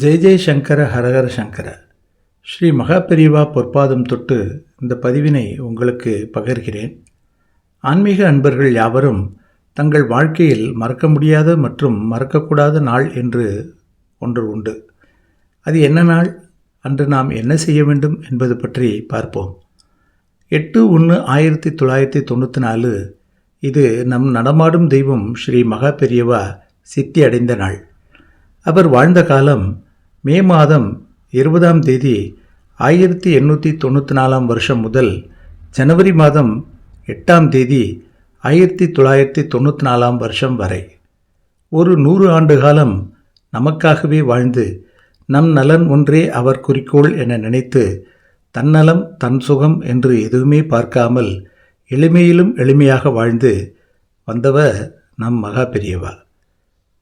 ஜெய் ஜெய் சங்கர ஹரஹர சங்கர. ஸ்ரீ மகாபெரிவா பொற்பாதம் தொட்டு இந்த பதிவினை உங்களுக்கு பகிர்கிறேன். ஆன்மீக அன்பர்கள் யாவரும் தங்கள் வாழ்க்கையில் மறக்க முடியாத மற்றும் மறக்கக்கூடாத நாள் என்று ஒன்று உண்டு. அது என்ன நாள்? அன்று நாம் என்ன செய்ய வேண்டும் என்பது பற்றி பார்ப்போம். எட்டு ஒன்று ஆயிரத்தி தொள்ளாயிரத்தி தொண்ணூற்றி நாலு இது நம் நடமாடும் தெய்வம் ஸ்ரீ மகாபெரியவா சித்தி அடைந்த நாள். அவர் வாழ்ந்த காலம் மே மாதம் இருபதாம் தேதி ஆயிரத்தி எண்ணூற்றி தொண்ணூற்றி நாலாம் வருஷம் முதல் ஜனவரி மாதம் எட்டாம் தேதி ஆயிரத்தி தொள்ளாயிரத்தி தொண்ணூற்றி நாலாம் வருஷம் வரை. ஒரு நூறு ஆண்டு காலம் நமக்காகவே வாழ்ந்து நம் நலன் ஒன்றே அவர் குறிக்கோள் என நினைத்து தன்னலம் தன் சுகம் என்று எதுவுமே பார்க்காமல் எளிமையிலும் எளிமையாக வாழ்ந்து வந்தவர் நம் மகா பெரியவா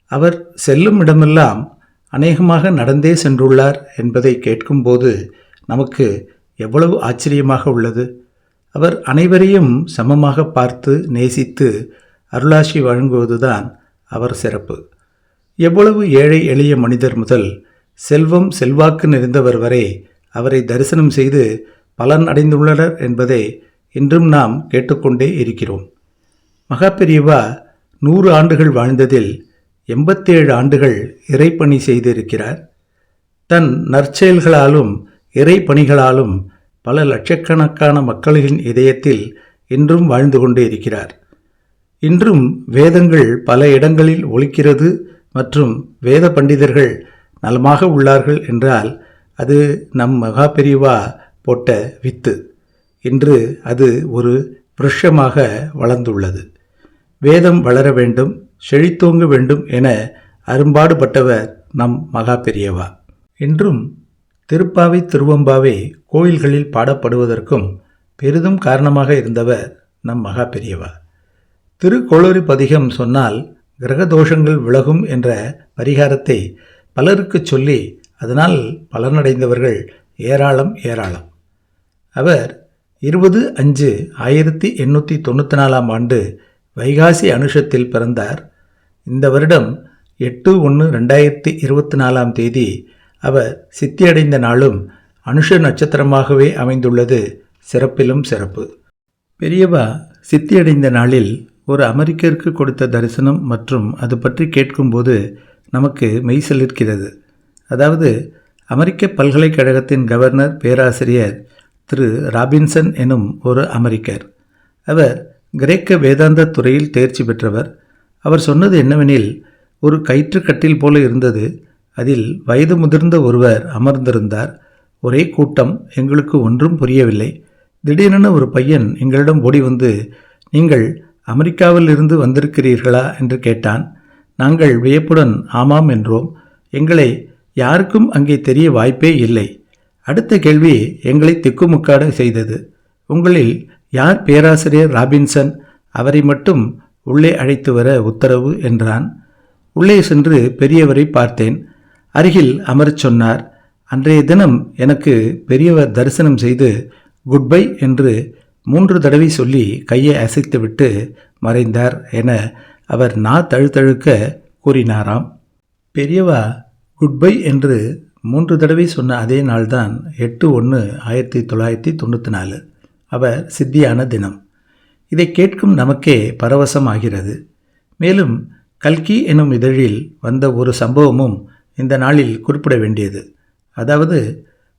அவர் செல்லும் இடமெல்லாம் அநேகமாக நடந்தே சென்றுள்ளார் என்பதை கேட்கும்போது நமக்கு எவ்வளவு ஆச்சரியமாக உள்ளது. அவர் அனைவரையும் சமமாக பார்த்து நேசித்து அருளாசி வழங்குவதுதான் அவர் சிறப்பு. எவ்வளவு ஏழை எளிய மனிதர் முதல் செல்வம் செல்வாக்கு நிறைந்தவர் வரை அவரை தரிசனம் செய்து பலன் அடைந்துள்ளனர் என்பதை இன்றும் நாம் கேட்டுக்கொண்டே இருக்கிறோம். மகாபெரியவா நூறு ஆண்டுகள் வாழ்ந்ததில் எண்பத்தேழு ஆண்டுகள் இறைப்பணி செய்திருக்கிறார். தன் நற்செயல்களாலும் இறைப்பணிகளாலும் பல லட்சக்கணக்கான மக்களின் இதயத்தில் இன்றும் வாழ்ந்து கொண்டே இருக்கிறார். இன்றும் வேதங்கள் பல இடங்களில் ஒழிக்கிறது மற்றும் வேத பண்டிதர்கள் நலமாக உள்ளார்கள் என்றால் அது நம் மகா பிரிவா போட்ட வித்து. இன்று அது ஒரு விருஷமாக வளர்ந்துள்ளது. வேதம் வளர வேண்டும் செழித்தோங்க வேண்டும் என அரும்பாடுபட்டவர் நம் மகா பெரியவா. இன்றும் திருப்பாவை திருவம்பாவை கோயில்களில் பாடப்படுவதற்கும் பெரிதும் காரணமாக இருந்தவர் நம் மகா பெரியவா. திருக்கோளூரி பதிகம் சொன்னால் கிரகதோஷங்கள் விலகும் என்ற பரிகாரத்தை பலருக்கு சொல்லி அதனால் பலனடைந்தவர்கள் ஏராளம் ஏராளம். அவர் இருபது அஞ்சு ஆயிரத்தி எண்ணூற்றி தொண்ணூற்றி நாலாம் ஆண்டு வைகாசி அனுஷத்தில் பிறந்தார். இந்த வருடம் எட்டு ஒன்று ரெண்டாயிரத்தி இருபத்தி நாலாம் தேதி அவர் சித்தியடைந்த நாளும் அனுஷ நட்சத்திரமாகவே அமைந்துள்ளது. சிறப்பிலும் சிறப்பு. பெரியவா சித்தியடைந்த நாளில் ஒரு அமெரிக்கருக்கு கொடுத்த தரிசனம் மற்றும் அது பற்றி கேட்கும்போது நமக்கு மெய்சிலிருக்கிறது அதாவது அமெரிக்க பல்கலைக்கழகத்தின் கவர்னர் பேராசிரியர் திரு ராபின்சன் எனும் ஒரு அமெரிக்கர். அவர் கிரேக்க வேதாந்த துறையில் தேர்ச்சி பெற்றவர். அவர் சொன்னது என்னவெனில் ஒரு கயிற்றுக்கட்டில் போல இருந்தது. அதில் வயது முதிர்ந்த ஒருவர் அமர்ந்திருந்தார். ஒரே கூட்டம் எங்களுக்கு ஒன்றும் புரியவில்லை. திடீரென ஒரு பையன் எங்களிடம் ஓடி வந்து நீங்கள் அமெரிக்காவில் இருந்து வந்திருக்கிறீர்களா? என்று கேட்டான். நாங்கள் வியப்புடன் ஆமாம் என்றோம். எங்களை யாருக்கும் அங்கே தெரிய வாய்ப்பே இல்லை. அடுத்த கேள்வி எங்களை திக்குமுக்காட செய்தது. உங்களில் யார் பேராசிரியர் ராபின்சன்? அவரை மட்டும் உள்ளே அழைத்து வர உத்தரவு என்றான். உள்ளே சென்று பெரியவரை பார்த்தேன். அருகில் அமரச் சொன்னார் அன்றைய தினம் எனக்கு பெரியவர் தரிசனம் செய்து குட் பை என்று மூன்று தடவை சொல்லி கையை அசைத்துவிட்டு மறைந்தார் என அவர் நா தழுத்தழுக்க கூறினாராம். பெரியவா குட் பை என்று மூன்று தடவை சொன்ன அதே நாள்தான் எட்டு ஒன்று ஆயிரத்தி தொள்ளாயிரத்தி தொண்ணூற்றி நாலு. அவர் சித்தியான தினம். இதை கேட்கும் நமக்கே பரவசம் ஆகிறது மேலும் கல்கி எனும் இதழில் வந்த ஒரு சம்பவமும் இந்த நாளில் குறிப்பிட வேண்டியது. அதாவது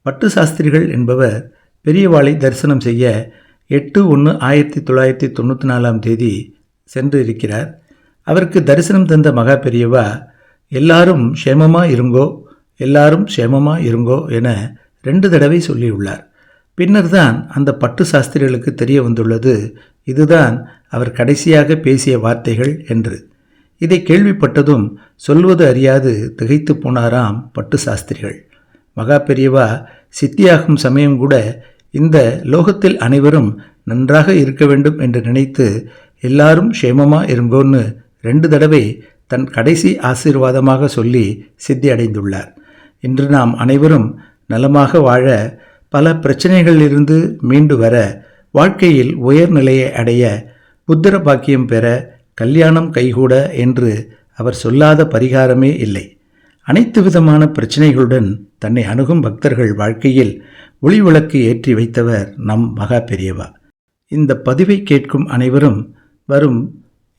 பட்டு சாஸ்திரிகள் என்பவர் பெரியவாளை தரிசனம் செய்ய எட்டு ஒன்று ஆயிரத்தி தொள்ளாயிரத்தி தொண்ணூற்றி நாலாம் தேதி சென்று இருக்கிறார். அவருக்கு தரிசனம் தந்த மகா பெரியவா எல்லாரும் க்ஷேமமாக இருங்கோ எல்லாரும் க்ஷேமமாக இருங்கோ என ரெண்டு தடவை சொல்லியுள்ளார். பின்னர் தான் அந்த பட்டு சாஸ்திரிகளுக்கு தெரிய வந்துள்ளது இதுதான் அவர் கடைசியாக பேசிய வார்த்தைகள் என்று. இதை கேள்விப்பட்டதும் சொல்வது அறியாது திகைத்து போனாராம் பட்டு சாஸ்திரிகள். மகா பெரியவா சித்தியாகும் சமயம் கூட இந்த லோகத்தில் அனைவரும் நன்றாக இருக்க வேண்டும் என்று நினைத்து எல்லாரும் க்ஷேமமா இருங்கோன்னு ரெண்டு தடவை தன் கடைசி ஆசீர்வாதமாக சொல்லி சித்தி அடைந்துள்ளார் இன்று நாம் அனைவரும் நலமாக வாழ பல பிரச்சனைகளிலிருந்து மீண்டு வர வாழ்க்கையில் உயர்நிலையை அடைய புத்திர பாக்கியம் பெற கல்யாணம் கைகூட என்று அவர் சொல்லாத பரிகாரமே இல்லை. அனைத்து விதமான பிரச்சனைகளுடன் தன்னை அணுகும் பக்தர்கள் வாழ்க்கையில் ஒளி விளக்கு ஏற்றி வைத்தவர் நம் மகா பெரியவா. இந்த பதிவை கேட்கும் அனைவரும் வரும்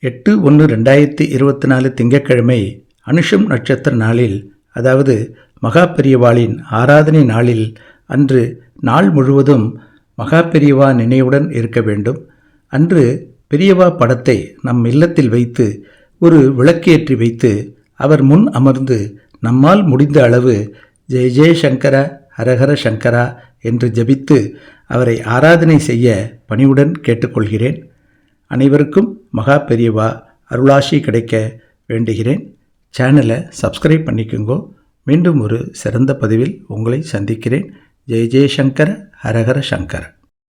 எட்டு ஒன்று ரெண்டாயிரத்தி இருபத்தி நாலு திங்கட்கிழமை அனுஷம் நட்சத்திர நாளில் அதாவது மகா பெரியவாளின் ஆராதனை நாளில் அன்று நாள் முழுவதும் மகா பெரியவா நினைவுடன் இருக்க வேண்டும். அன்று பெரியவா படத்தை நம் இல்லத்தில் வைத்து ஒரு விளக்கேற்றி வைத்து அவர் முன் அமர்ந்து நம்மால் முடிந்த அளவு ஜெய ஜெய சங்கரா ஹரஹர சங்கரா என்று ஜபித்து அவரை ஆராதனை செய்ய பணிவுடன் கேட்டுக்கொள்கிறேன். அனைவருக்கும் மகா பெரியவா அருளாசி கிடைக்க வேண்டுகிறேன். சேனலை சப்ஸ்கிரைப் பண்ணிக்கோங்கோ. மீண்டும் ஒரு சிறந்த பதிவில் உங்களை சந்திக்கிறேன். ஜெய ஜெயசங்கர ஹரஹர சங்கர.